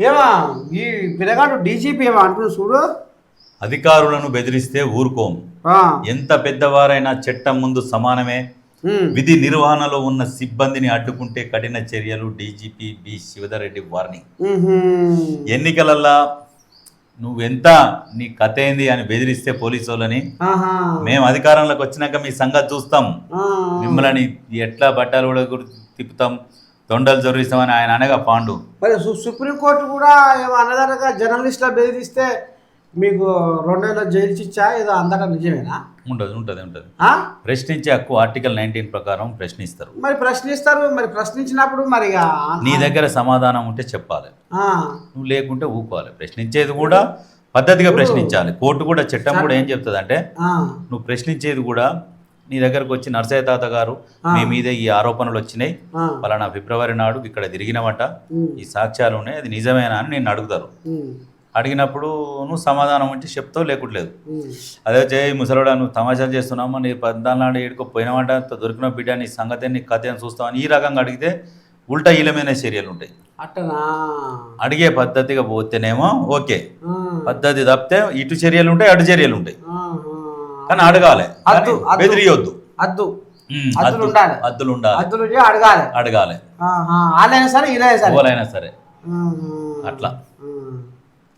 ఏమా ఈ పిల్లగాడు డీజీపీ ఏమో అంటున్నాడు చూడు. అధికారులను బెదిరిస్తే ఊరుకోం. ఎంత పెద్దవారైనా చట్టం ముందు సమానమే. విధి నిర్వహణలో ఉన్న సిబ్బందిని అడ్డుకుంటే కఠిన చర్యలు డీజీపీ బి శివధరెడ్డి వార్నింగ్ ఉహుం. ఎన్నికలల్లా నువ్వెంత నీ కథ ఏంది అని బెదిరిస్తే పోలీసు వాళ్ళని. మేము అధికారంలోకి వచ్చినాక మీ సంగతి చూస్తాం. మిమ్మల్ని ఎట్లా బట్టాలు కూడా తిప్పుతాం. తొండలు జొరిస్తామని ఆయన అనగా పాండు. మరి సుప్రీంకోర్టు కూడా ఏమో అన్నదానగా జర్నలిస్టుల బెదిరిస్తే మీకు రెండేళ్ళ జైలు శిక్ష ఏదో అందట నిజమేనా? ఉండదు ఉంటుంది ఉంటుంది? ప్రశ్నించే హక్కు ఆర్టికల్ నైన్టీన్ ప్రకారం ప్రశ్నిస్తారు. మరి ప్రశ్నిస్తారు మరి ప్రశ్నించినప్పుడు మరి నీ దగ్గర సమాధానం ఉంటే చెప్పాలి. నువ్వు లేకుంటే ఊకోవాలి. ప్రశ్నించేది కూడా పద్ధతిగా ప్రశ్నించాలి. కోర్టు కూడా చట్టం కూడా ఏం చెప్తుంది అంటే నువ్వు ప్రశ్నించేది కూడా నీ దగ్గరకు వచ్చి నర్సయ్య తాత గారు మీ మీద ఈ ఆరోపణలు వచ్చినాయి. పలానా ఫిబ్రవరి నాడు ఇక్కడ తిరిగినవట. ఈ సాక్ష్యాలు ఉన్నాయి. అది నిజమేనా అని నేను అడుగుతారు. అడిగినప్పుడు నువ్వు సమాధానం ఉంటే చెప్తావు లేకుంటలేదు ఉమ్. అదే చేయి ముసలోడా నువ్వు తమాషాలు చేస్తున్నామా నీ పద్నాలుగు నాడు ఏడుకో పోయినామంట దొరికిన బిడ్డ నీ సంగతి నీ కథ అని చూస్తామని ఈ రకంగా అడిగితే ఉల్టా ఈలమైన చర్యలు ఉంటాయి. అడిగే పద్ధతిగా పోతేనేమో ఓకే. పద్ధతి తప్పితే ఇటు చర్యలు ఉంటాయి అటు చర్యలు ఉంటాయి. కానీ అడగాలి అద్దు. బెదిరియొద్దు అద్దు అద్దులు అద్దు- ఉండాలి. అద్దులు ఉండాలి అద్దులు అడగాలి అడగాలి. వాళ్ళైనా సరే ఇలా సరే ఎవరైనా సరే. అట్లా.